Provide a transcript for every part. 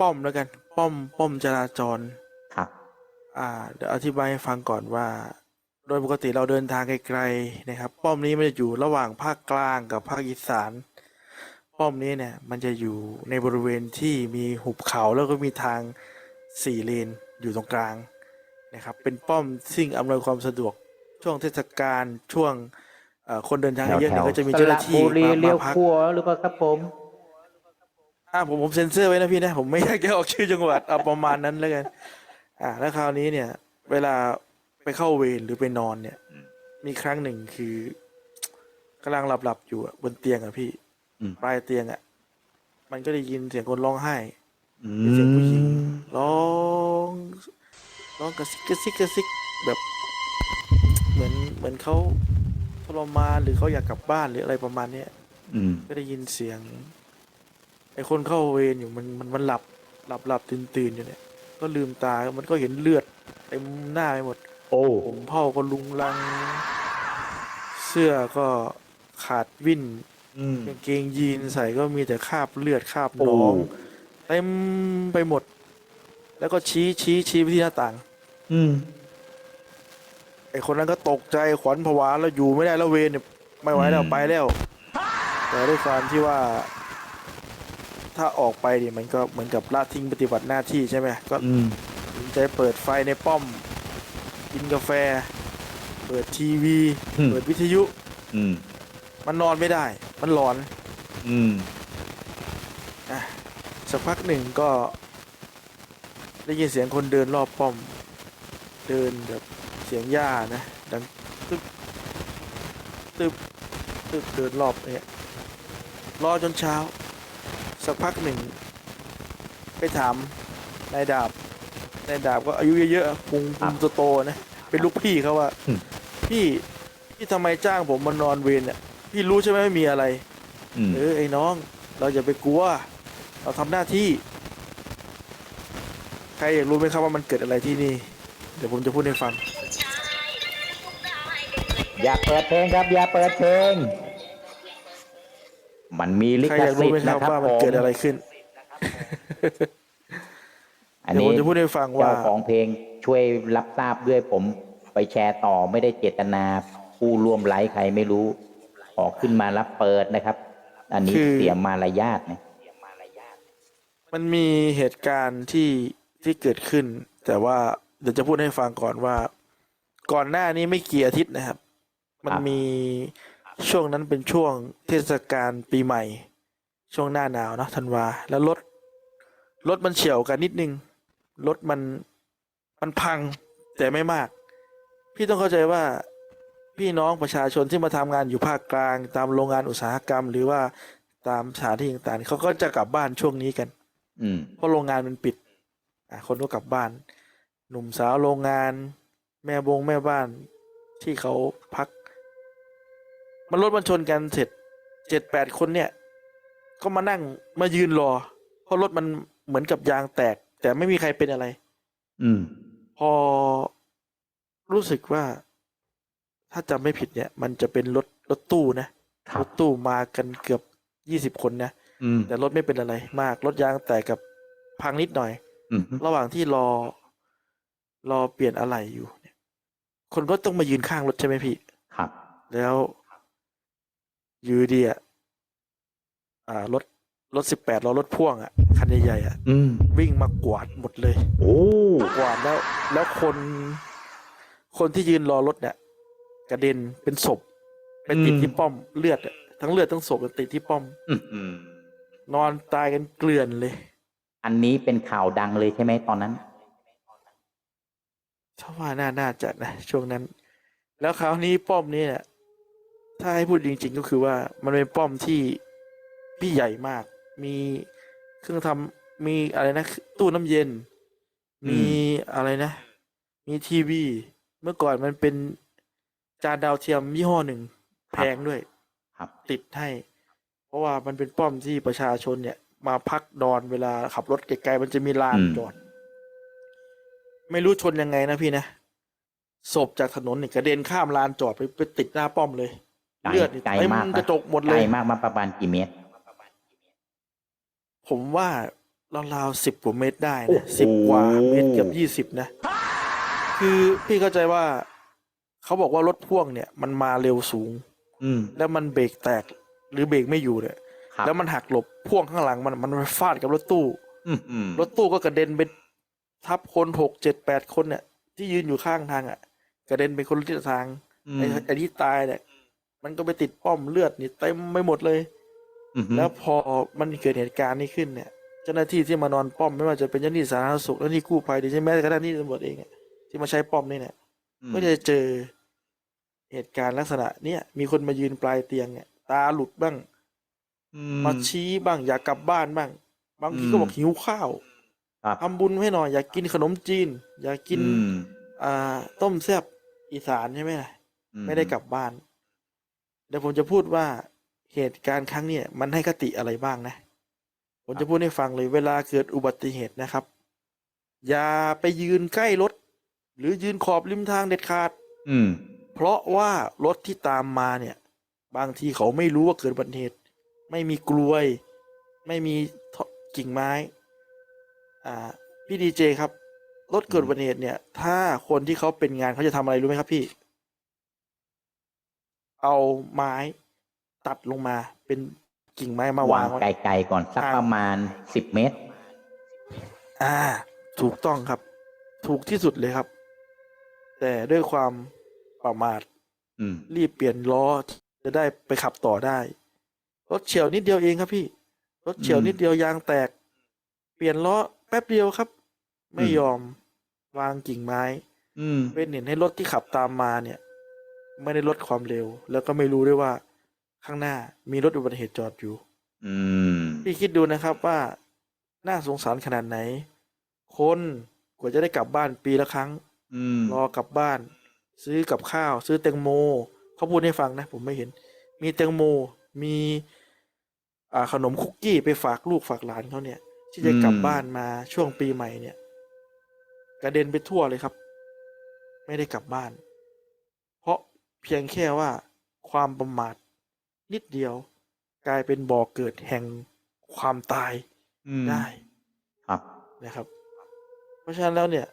ป้อมแล้วกัน ป้อมป้อมจราจร ครับ อ่า เดี๋ยวอธิบายให้ฟังก่อนว่า โดยปกติเราเดินทางไกลๆนะครับ ป้อมนี้มันจะอยู่ระหว่างภาคกลางกับภาคอีสาน ป้อมนี้เนี่ยมันจะอยู่ในบริเวณที่มีหุบเขาแล้วก็มีทางสี่เลนอยู่ตรงกลางนะครับ เป็นป้อมซึ่งอำนวยความสะดวกช่วงเทศกาลช่วงเอ่อคนเดินทางแถวเยอะแถเนี่ยวก็จะมีสเจ้าหระน้าที่บุรีมาเลี้ยวมาพักขัวหรือเปล่าครับผม อ่าผมผมเซ็นเซอร์ไว้นะพี่นะผมไม่อยากจะออกชื่อจังหวัดเอาประมาณนั้นแล้วกันอ่าแล้วคราวนี้เนี่ย เวลาไปเข้าเวรหรือไปนอนเนี่ย มีครั้งหนึ่งคือกำลังหลับหลับๆอยู่อะบนเตียงอะพี่อืม ปลายเตียงอะมันก็ได้ยินเสียงคนร้องไห้ อืเสียงผู้หญิงมร้องร้องกระซิกกระซิกกระซิกแบบเหมือนเหมือนเขาทรมานหรือเขาอยากกลับบ้านหรืออะไรประมาณเนี้ย อืมก็ได้ยินเสียง ไอ้คนเข้าเวรอยู่มันมันมันหลับหลับหลับตื่นตื่นอยู่เนี่ย ก็ลืมตามันก็เห็นเลือดเต็มหน้าไปหมด โอ้ผมเผ้าก็ลุงลัง เสื้อก็ขาดวิ่นอืม กางเกงยีนใส่ก็มีแต่คราบเลือดคราบหโอ้นองเต็มไปหมด แล้วก็ชี้ชี้ชี้ไปที่หน้าต่าง อืม ไอ้คนนั้นก็ตกใจขวัญผวาแล้วอยู่ไม่ได้แล้วเวรเนี่ยไม่ไหวแล้วอืม ไปแล้ว แต่ด้วยความที่ว่า ถ้าออกไปเนี่ยมันก็เหมือนกับละทิ้งปฏิบัติหน้าที่ใช่ไหมก็อืมตัดสินใจเปิดไฟในป้อม กินกาแฟ เปิดทีวี อืม เปิดวิทยุ อืม มันนอนไม่ได้ มันหลอนอืม อะสักพักหนึ่งก็ ได้ยินเสียงคนเดินรอบป้อม เดินแบบเสียงหญ้านะดังตึ๊บตึ๊บตึ๊บเดินรอบเนี่ยรอจนเช้า สักพักหนึ่ง ไปถามนายดาบนายดาบก็อายุเยอะๆพุงครัพุบงโตๆนะเป็นลูกพี่เขาว่าอืม พี่พี่ทำไมจ้างผมมานอนเวรเนี่ยพี่รู้ใช่ไหมไม่มีอะไร อืม เออไอ้น้อง เราอย่าไปกลัว เราทำหน้าที่ ใครอยากรู้ไหมครับว่ามันเกิดอะไรที่นี่ เดี๋ยวผมจะพูดให้ฟัง อย่าเปิดเพลงครับ อย่าเปิดเพลง มันมีลิใครขอยากสิรู้ทไหมธิ์ครันะบครับว่าผมันมเกิดอะไรขึ้น อันเดี๋ยวผนี้มจะพูดให้ฟังว่า เจ้าของเพลงช่วยรับทราบด้วยผมไปแชร์ต่อไม่ได้เจตนาผู้ร่วมไลฟ์ใครไม่รู้ ขอขึ้นมารับเปิดนะครับ อันนี้คือ เสียมารยาทนะ มันมีเหตุการณ์ที่ที่เกิดขึ้น แต่ว่าเดี๋ยวจะพูดให้ฟังก่อนว่า ก่อนหน้านี้ไม่กี่อาทิตย์นะครับ มันมี ช่วงนั้นเป็นช่วงเทศกาลปีใหม่ ช่วงหน้าหนาวเนอะธันวา แล้วรถรถมันเฉียวกันนิดนึงรถมันมันพังแต่ไม่มาก พี่ต้องเข้าใจว่าพี่น้องประชาชนที่มาทำงานอยู่ภาคกลาง ตามโรงงานอุตสาหกรรม หรือว่าตามสถานที่ต่างๆเขาก็จะกลับบ้านช่วงนี้กัน อืมเพราะโรงงานมันปิดอะคนก็กลับบ้าน หนุ่มสาวโรงงาน แม่บงแม่บ้านที่เขาพัก มันรถมันชนกันเสร็จเจ็ดแปดคนเนี่ย ก็มานั่งมายืนรอ เพราะรถมันเหมือนกับยางแตก แต่ไม่มีใครเป็นอะไร อืม พอรู้สึกว่า ถ้าจำไม่ผิดเนี่ย มันจะเป็นรถรถตู้นะครับรถตู้มากันเกือบยี่สิบคนนะอืมแต่รถไม่เป็นอะไรมากรถยางแตกกับพังนิดหน่อยอืมระหว่างที่รอ รอเปลี่ยนอะไหล่อยู่เนี่ย คนก็ต้องมายืนข้างรถใช่ไหมพี่ ครับ แล้ว อยูดีอะอ่ารถรถสิบแปดล้อรถพ่วงอะคันใหญ่ๆอะอืมวิ่งมากวาดหมดเลย โอ้กวาดแล้ว แล้วคนคนที่ยืนรอรถเนี่ยกระเด็นเป็นศพไปติดที่ป้อมเลือดอะทั้งเลือดทั้งศพติดที่ป้อม อืมอืมนอนตายกันเกลื่อนเลยอันนี้เป็นข่าวดังเลยใช่ไหมตอนนั้น ถ้าว่าน่าน่าจะนะช่วงนั้น แล้วคราวนี้ป้อมนี้เนี่ย ถ้าให้พูดจริง ๆ ก็คือว่ามันเป็นป้อมที่พี่ใหญ่มาก มีเครื่องทำมีอะไรนะ ตู้น้ำเย็นอืมมีอะไรนะ มีทีวี เมื่อก่อนมันเป็นจานดาวเทียมยี่ห้อหนึ่งแพงด้วยครับติดให้ เพราะว่ามันเป็นป้อมที่ประชาชนเนี่ย มาพักนอนเวลาขับรถไกลๆมันจะมีลานอืมจอด ไม่รู้ชนยังไงนะพี่นะศพจากถนนเนี่ยกระเด็นข้ามลานจอดไปไปติดหน้าป้อมเลย ไกลเลือดนี่ไกลเต็มมากกระจกหมดไกเลลย มากมาประมาณกี่เมตร ผมว่าราวๆสิบกว่าเมตรได้โอ้นะโห สิบกว่าเมตรเกือบยี่สิบนะ คือพี่เข้าใจว่าเขาบอกว่ารถพ่วงเนี่ย มันมาเร็วสูง อืม แล้วมันเบรกแตกหรือเบรกไม่อยู่เนี่ยครับ แล้วมันหักหลบพ่วงข้างหลังมันมันไปฟาดกับรถตู้ อืมอืมรถตู้ก็กระเด็นไปทับคนหกเจ็ดแปดคนเนี่ย ที่ยืนอยู่ข้างทางอะ กระเด็นไปคนละทิศทางอืมไอ้ไอ้ที่ตายเนี่ย มันก็ไปติดป้อมเลือดนี่เต็มไปหมดเลยอืมแล้วพอมันเกิดเหตุการณ์นี้ขึ้นเนี่ย เจ้าหน้าที่ที่มานอนป้อมไม่ว่าจะเป็นเจ้าหน้าที่สาธารณสุขเจ้าหน้าที่กู้ภัยหรือใช่แม้กระทั่งที่ตำรวจเองอะที่มาใช้ป้อมนี่เนี่ยอืมก็จะเจอเหตุการณ์ลักษณะ เนี่ย มีคนมายืนปลายเตียงเนี่ย ตาหลุดบ้างอืมาชี้บ้าง อยากกลับบ้านบ้าง บางทีก็อืมบอกหิวข้าวครับทำบุญให้หน่อย อยากกินขนมจีน อยากกินอืมอ่า ต้มแซ่บอีสานใช่ไหมล่ะอืไม่ได้กลับบ้าน เดี๋ยวผมจะพูดว่าเหตุการณ์ครั้งเนี้ยมันให้คติอะไรบ้างนะ ผมจะพูดให้ฟังเลยเวลาเกิดอุบัติเหตุนะครับ อย่าไปยืนใกล้รถ หรือยืนขอบริมทางเด็ดขาด อืม เพราะว่ารถที่ตามมาเนี่ย บางทีเขาไม่รู้ว่าเกิดอุบัติเหตุ ไม่มีกลวย ไม่มีท่อกิ่งไม้ อ่า พี่ดีเจครับรถเกิดอุบัติเหตุเนี่ย ถ้าคนที่เขาเป็นงานเขาจะทำอะไรรู้ไหมครับพี่ เอาไม้ตัดลงมา เป็นกิ่งไม้มาวาวางงไว้ ไกลๆก่อนสักอ่า ประมาณสิบเมตร อ่า ถูกต้องครับ ถูกที่สุดเลยครับ แต่ด้วยความประมาท อืม รีบเปลี่ยนล้อจะได้ไปขับต่อได้รถเฉียวนิดเดียวเองครับพี่รถเฉียวอืมนิดเดียวยางแตก เปลี่ยนล้อแป๊บเดียวครับ ไม่อืม ยอมวางกิ่งไม้ อืม เป็นเห็นให้รถที่ขับตามมาเนี่ย ไม่ได้ลดความเร็ว แล้วก็ไม่รู้ด้วยว่าข้างหน้ามีรถอุบัติเหตุจอดอยู่ อืม พี่คิดดูนะครับว่าน่าสงสารขนาดไหน คนกว่าจะได้กลับบ้านปีละครั้ง อืม รอกลับบ้าน ซื้อกับข้าว ซื้อแตงโมเขาพูดให้ฟังนะ ผมไม่เห็น มีแตงโมมีอ่าขนมคุกกี้ไปฝากลูกฝากหลานเขาเนี่ย ที่จะกลับบ้านมาช่วงปีใหม่เนี่ย กระเด็นไปทั่วเลยครับ ไม่ได้กลับบ้านเพราะ เพียงแค่ว่าความประมาทนิดเดียว กลายเป็นบ่อเกิดแห่งความตายอืมได้ครับนะครับ เพราะฉะนั้นแล้วเนี่ย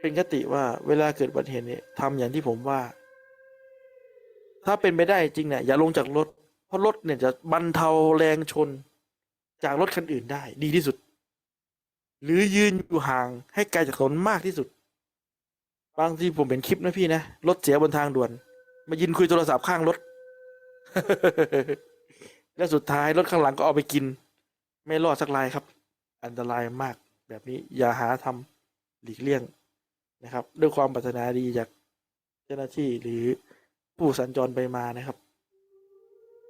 เป็นคติว่าเวลาเกิดอุบัติเหตุเนี่ยทำอย่างที่ผมว่า ถ้าเป็นไปได้จริงเนี่ยอย่าลงจากรถ เพราะรถเนี่ยจะบรรเทาแรงชน จากรถคันอื่นได้ ดีที่สุด หรือยืนอยู่ห่างให้ไกลจากถนนมากที่สุด บางทีผมเห็นคลิปนะพี่นะรถเสียบนทางด่วน มายืนคุยโทรศัพท์ข้างรถ แล้วสุดท้ายรถข้างหลังก็เอาไปกิน ไม่รอดสักรายครับ อันตรายมากแบบนี้อย่าหาทำหลีกเลี่ยงนะครับ ด้วยความปรารถนาดีจากเจ้าหน้าที่หรือผู้สัญจรไปมานะครับ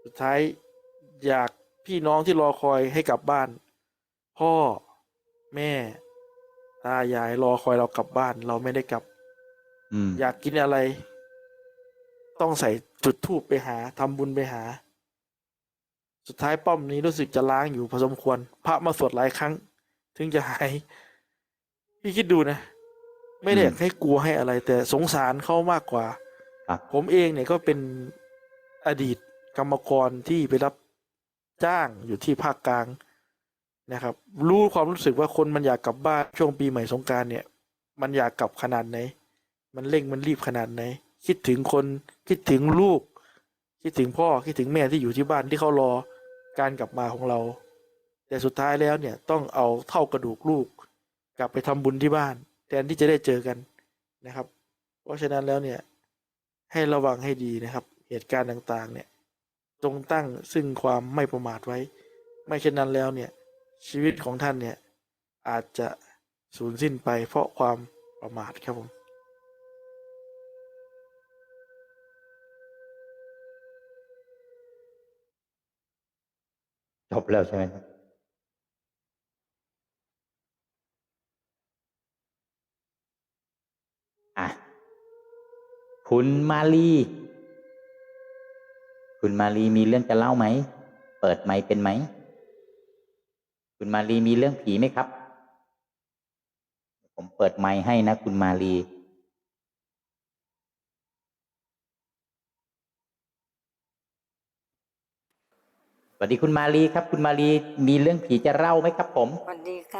สุดท้ายอยากพี่น้องที่รอคอยให้กลับบ้าน พ่อแม่ตายายรอคอยเรากลับบ้าน เราไม่ได้กลับ อืมอยากกินอะไร ต้องใส่จุดทูบไปหาทำบุญไปหา สุดท้ายป้อมนี้รู้สึกจะล้างอยู่พอสมควร พระมาสวดหลายครั้ง ถึงจะหาย พี่คิดดูนะ ไม่ได้อยากให้กลัวให้อะไร แต่สงสารเขามากกว่า ครับ ผมเองเนี่ยก็เป็นอดีตกรรมกรที่ไปรับจ้างอยู่ที่ภาคกลางนะครับ รู้ความรู้สึกว่าคนมันอยากกลับบ้านช่วงปีใหม่สงกรารเนี่ย มันอยากกลับขนาดไหน มันเร่งมันรีบขนาดไหน คิดถึงคนคิดถึงลูก คิดถึงพ่อคิดถึงแม่ที่อยู่ที่บ้านที่เขารอการกลับมาของเรา แต่สุดท้ายแล้วเนี่ยต้องเอาเท่ากระดูกลูก กลับไปทำบุญที่บ้าน แทนที่จะได้เจอกันนะครับ เพราะฉะนั้นแล้วเนี่ยให้ระวังให้ดีนะครับ เหตุการณ์ต่างๆเนี่ยจงตั้งซึ่งความไม่ประมาทไว้ ไม่เช่นนั้นแล้วเนี่ยชีวิตของท่านเนี่ยอาจจะสูญสิ้นไปเพราะความประมาทครับผม จบแล้วใช่ไหมครับอะคุณมาลี คุณมาลีมีเรื่องจะเล่าไหม เปิดไมค์เป็นไหม คุณมาลีมีเรื่องผีไหมครับ ผมเปิดไมค์ให้นะ คุณมาลี วัสดีคุณมาลีครับ คุณมาลีมีเรื่องผีจะเล่าไหมครับผม สวัสดีค่ะ